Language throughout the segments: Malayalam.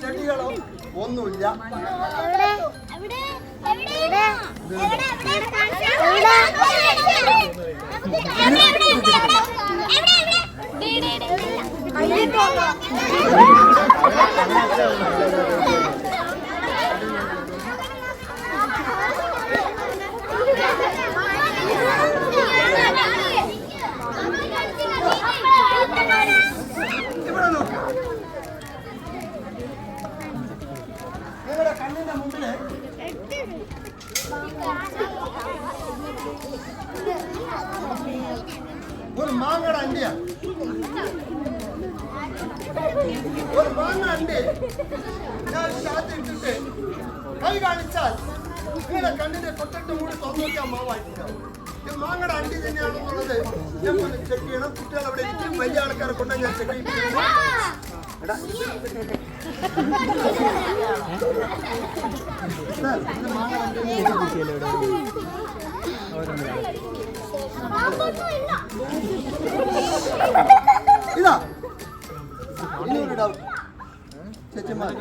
ചെടികളോ ഒന്നുമില്ല എവിടെ എവിടെ എവിടെ എവിടെ എവിടെ കാണിച്ചു ഇവിടെ നോക്ക് നിങ്ങളുടെ കണ്ണിന്റെ മുമ്പിൽ ഒരു മാങ്ങയുടെ അണ്ടിയാ ഒരു മാങ്ങ അണ്ടി ഞാൻ ഇതിനകത്ത് ഇട്ടിട്ട് കൈ കാണിച്ചാൽ നിങ്ങളുടെ കണ്ണിന്റെ തൊട്ടിട്ട് മൂടി തുറന്നു നോക്കിയാൽ മാവായിട്ടുണ്ടാവും ഇത് മാങ്ങയുടെ അണ്ടി തന്നെയാണെന്നുള്ളത് ഞാൻ ചെക്ക് ചെയ്യണം കുട്ടികൾ അവിടെ ഇരിക്കും വലിയ ആൾക്കാരെ കൊണ്ട് ഞാൻ ഇത് മാങ്ങ അണ്ടി ഇതാ ഇനി ഒരു ഡൗട്ട് ചേച്ചിമാർ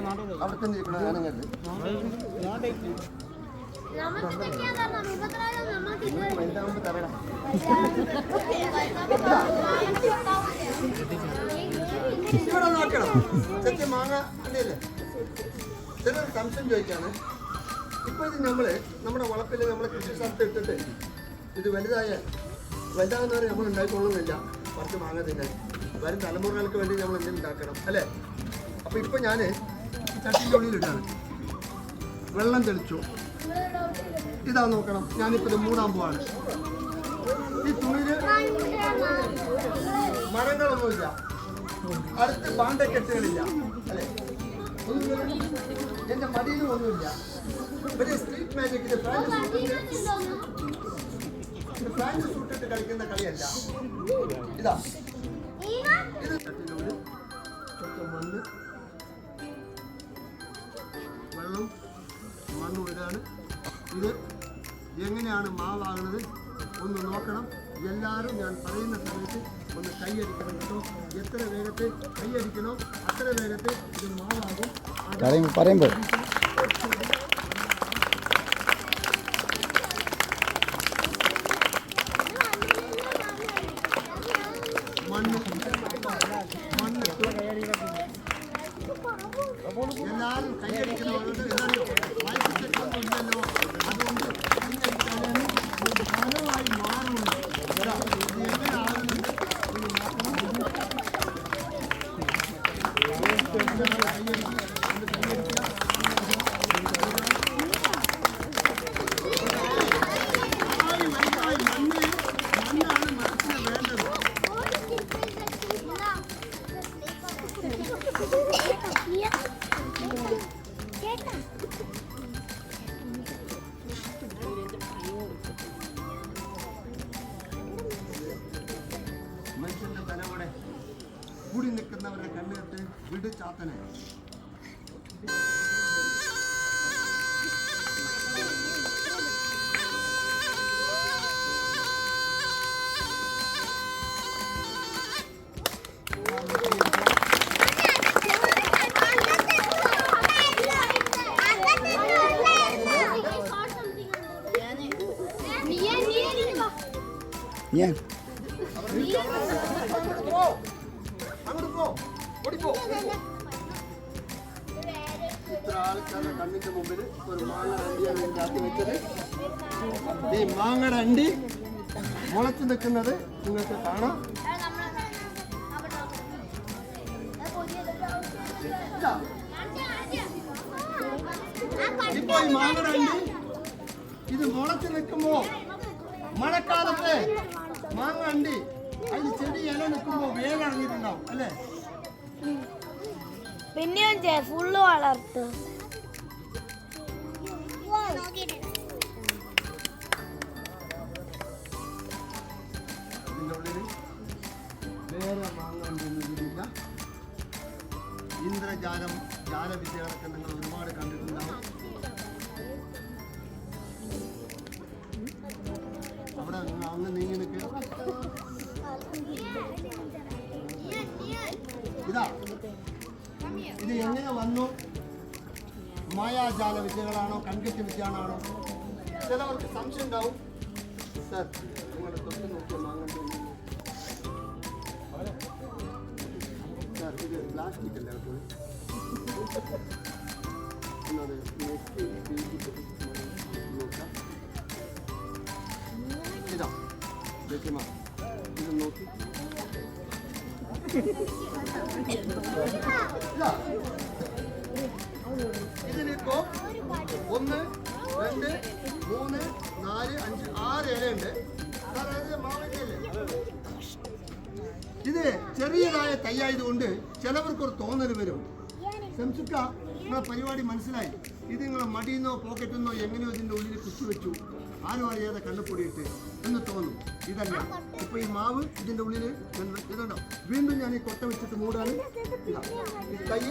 അവിടെ തന്നെ ഇരിക്കണം ഇത് വലുതാകുമ്പോ തരണം ഇവിടെ നോക്കണം ചേച്ചി മാങ്ങ അല്ലേ ചെറിയൊരു സംശയം ചോദിക്കാണ്. ഇപ്പൊ ഇത് നമ്മൾ നമ്മുടെ വളപ്പിൽ നമ്മളെ കൃഷി സ്ഥലത്ത് ഇട്ടിട്ട് ഇത് വലുതായ വലുതാകുന്നവരെ നമ്മൾ ഉണ്ടായിക്കൊള്ളുന്നില്ല. കുറച്ച് മാങ്ങ വരും തലമുറകൾക്ക് വേണ്ടി നമ്മൾ എന്തെങ്കിലും ഉണ്ടാക്കണം അല്ലേ? അപ്പൊ ഇപ്പൊ ഞാൻ ചട്ടിന്റെ ഉള്ളിലിട്ടാണ് വെള്ളം തെളിച്ചു. ഇതാ നോക്കണം. ഞാനിപ്പോൾ ഇത് മൂടാൻ പോവാണ്. ഈ തുണിയിൽ മരങ്ങളൊന്നുമില്ല. അടുത്ത് പാണ്ടക്കെട്ടുകളില്ല. അല്ലേ. എന്റെ മടിയിലും ഒന്നുമില്ല. സ്ട്രീറ്റ് സൂട്ടിട്ട് കളിക്കുന്ന കളിയല്ല. ഇതാ. മണ്ണ്. വെള്ളം. മണ്ണ് ഇടാണ് ഇത് എങ്ങനെയാണ് മാവാകുന്നത്? ഒന്ന് നോക്കണം. എല്ലാവരും ഞാൻ പറയുന്ന സമയത്ത് ഒന്ന് കൈയടിക്കണം കേട്ടോ. എത്ര വേഗത്തിൽ കൈയടിക്കണോ അത്ര വേഗത്തിൽ ഇത് മാവാകും. പറയുമ്പോൾ எல்லாம் கையடிக்கிறவர்கள் எல்லாரும் வாய்ப்பு செக்கவும் இல்லையோ കൂടി നിൽക്കുന്നവരെ കണ്ണിട്ട് വിട് ചാത്തനെ. വെച്ചത് ഈ മാങ്ങയുടെ അണ്ടി മുളച്ച് നിൽക്കുന്നത് നിങ്ങൾക്ക് കാണാം. ഇതാ, ഇപ്പൊ ഈ മാങ്ങയുടെ അണ്ടി ഇത് മുളച്ച് നിൽക്കുമ്പോ മഴക്കാലത്ത് മാങ്ങ അണ്ടി അതിൽ ചെടി ഇല നിൽക്കുമ്പോ വേഗം അല്ലേ? പിന്നെ ഫുള്ള് വളർത്തു. ഇതിലില്ല ഇന്ദ്രജാലം ജാലവിദ്യകളൊക്കെ നിങ്ങൾ ഒരുപാട് കണ്ടിട്ടുണ്ടാവും. അവിടെ അങ്ങ് നീങ്ങി നിൽക്കുക ഇതാ. ഇത് എങ്ങനെ വന്നു? മായാജാല വിദ്യകളാണോ കൺകെട്ട് വിദ്യകളാണോ ചിലവർക്ക് സംശയം ഉണ്ടാവും സാർ നിങ്ങളുടെ തൊട്ട് നോക്കിയ മാങ്ങ ഇത് പ്ലാസ്റ്റിക് അല്ലേ അത്? എന്നത് നെറ്റ് വീതിയിട്ട് നോക്കാം. ഇതാ ലക്ഷ്മ ഇത് നോക്കി ഇതാ ഇതിലിപ്പോ ഒന്ന് രണ്ട് മൂന്ന് നാല് അഞ്ച് ആറ് ഇലയുണ്ട് അതായത് മാവിന്റെയല്ലേ ഇത് ചെറിയതായ തൈയായതുകൊണ്ട് ചിലവർക്ക് ഒരു തോന്നൽ വരും. സംസുക്ക നിങ്ങളെ പരിപാടി മനസ്സിലായി? ഇത് നിങ്ങളെ മടിയെന്നോ പോക്കറ്റെന്നോ എങ്ങനെയോ ഇതിന്റെ ഉള്ളിൽ കുത്തിവെച്ചു. ആരും അറിയാതെ കണ്ണപ്പൊടിയിട്ട് എന്ന് തോന്നും. ഇതല്ല. ഇപ്പൊ ഈ മാവ് ഇതിന്റെ ഉള്ളിൽ ഇതുണ്ടോ? വീണ്ടും ഞാൻ ഈ കൊട്ട വെച്ചിട്ട് മൂടാണ് തയ്യ് തൈ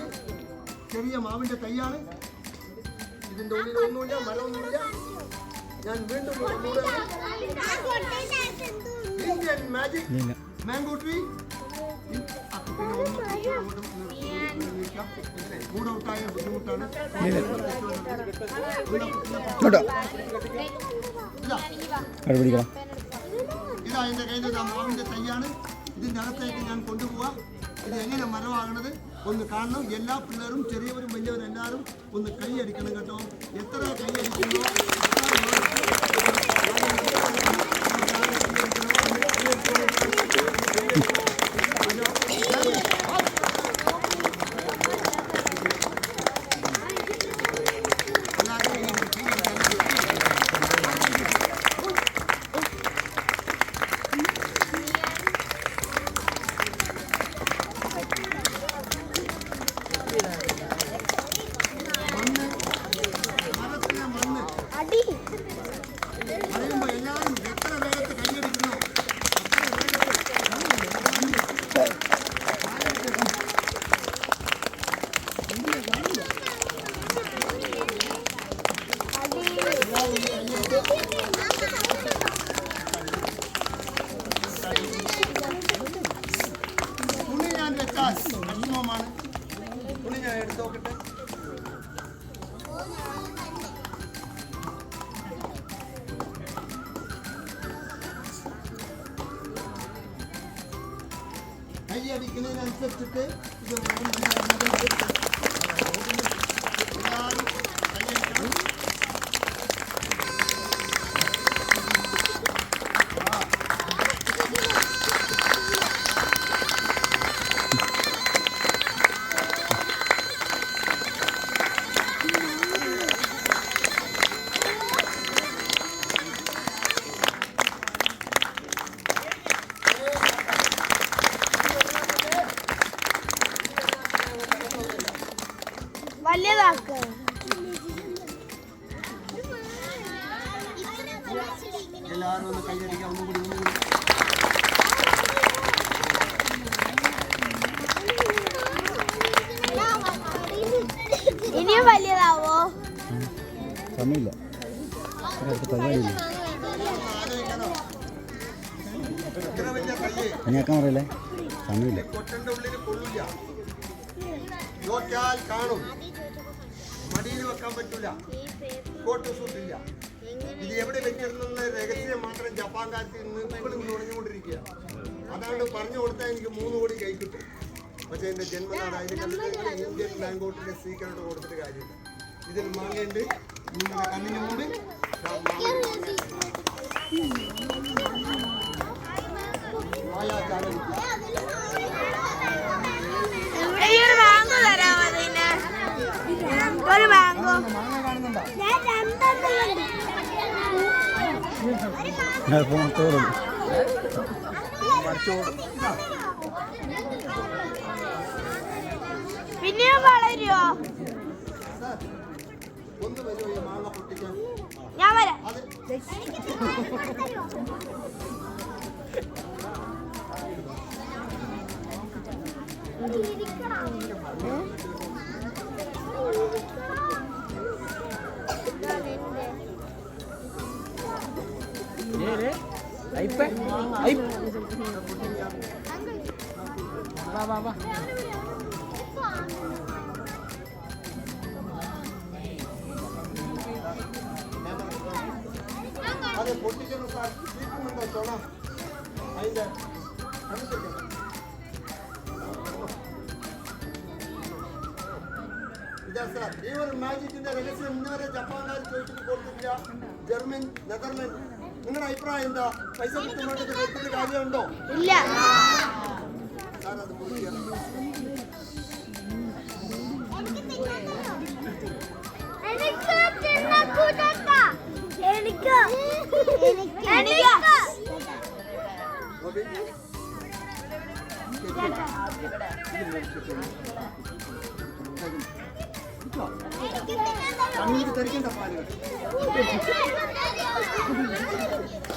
ചെറിയ മാവിന്റെ തൈയാണ്. ഇതിന്റെ ഉള്ളിൽ ഒന്നുമില്ല മരമൊന്നുമില്ല. ഞാൻ വീണ്ടും മൂടാണ് ഇന്ത്യൻ മാജിക് മാംഗോ ട്രീ മൂടൗട്ടായ ബുദ്ധിമുട്ടാണ് ഇതാ എന്റെ കയ്യിൽ ഇതാ മാവിന്റെ തൈയാണ്. ഇതിന്റെ അകത്തേക്ക് ഞാൻ കൊണ്ടുപോവാം. ഇത് എങ്ങനെ മരമാകണത് ഒന്ന് കാണണം. എല്ലാ പിള്ളേരും ചെറിയവരും വലിയവരും എല്ലാവരും ഒന്ന് കൈയടിക്കണം കേട്ടോ. എത്ര കൈ അടിക്കുന്നോ മണ്ണ് മരത്തിലെ മണ്ണ് അടി പറയുമ്പോ എല്ലാവരും എത്ര വേഗത്തിൽ കൈയടിക്കുന്നു തുണി ഞാൻ വെച്ചാൽ വിഷമമാണ് തുണി ഞാൻ എടുത്ത് നോക്കട്ടെ. കൈയടിക്കുന്നതിനനുസരിച്ചിട്ട് ഇത് എല്ലാവരും ഒന്ന് കൈയടിക്കാം ഒന്നും കൂടി ഒന്നും കൂടി ഇനിയും വലിയതാവോ സമയമില്ല. പരിപാടിയില്ല പനിയാക്കാൻ പറയല്ലേ സമയമില്ല കാണും. മടിയിൽ വെക്കാൻ പറ്റൂല കോട്ട് സൂട്ടില്ല ഇത് എവിടെ വെച്ചിരുന്ന രഹസ്യം മാത്രം ജപ്പാൻകാർക്ക് ഇന്ന് ഇപ്പോഴും തുടങ്ങിക്കൊണ്ടിരിക്കുക അതാണ് പറഞ്ഞു കൊടുത്താൽ എനിക്ക് മൂന്ന് കോടി കൈ കിട്ടും. പക്ഷേ എന്റെ ജന്മനാട് അതിന് കണ്ടിട്ട് ഇന്ത്യൻ ബാങ്കോട്ടിന്റെ സീക്രട്ട് കൊടുത്തിട്ട് കാര്യമില്ല. ഇതിൽ മാങ്ങയുണ്ട് നിങ്ങളുടെ കണ്ണിന്. മായാജാലം ഫോണത്തോടും പിന്നെ വളരുമോ ഞാൻ വരാം. ഇരിക്കണം. అయిపోయి అయిపోయి వా వా వా అదే పొట్టి చెరువు సార్ తీసుకుంటా చూడ అయిందా అని చెప్పారు ಇದೆ ಸರ್ ಇವರು ಮ್ಯಾಜಿಕ್ ಇಂದ ಗೆಲ್ಲಿಸಿ ಮುಂದುವರೆ ಜಪಾನ್ ಅಲ್ಲಿ ಜರ್ಮನ್ ನೆದರ್ಲ್ಯಾಂಡ್ നിങ്ങളുടെ അഭിപ്രായം എന്താ? പൈസ കൊടുത്തിട്ട് കാര്യമുണ്ടോ? ഇല്ല. സാർ അത് പൊട്ടിക്കുക എനിക്ക് എനിക്ക് എനിക്ക് ഓക്കെ കണ്ണീര് തെറിക്കേണ്ട പാലുകൾ. 이거왜이 렇?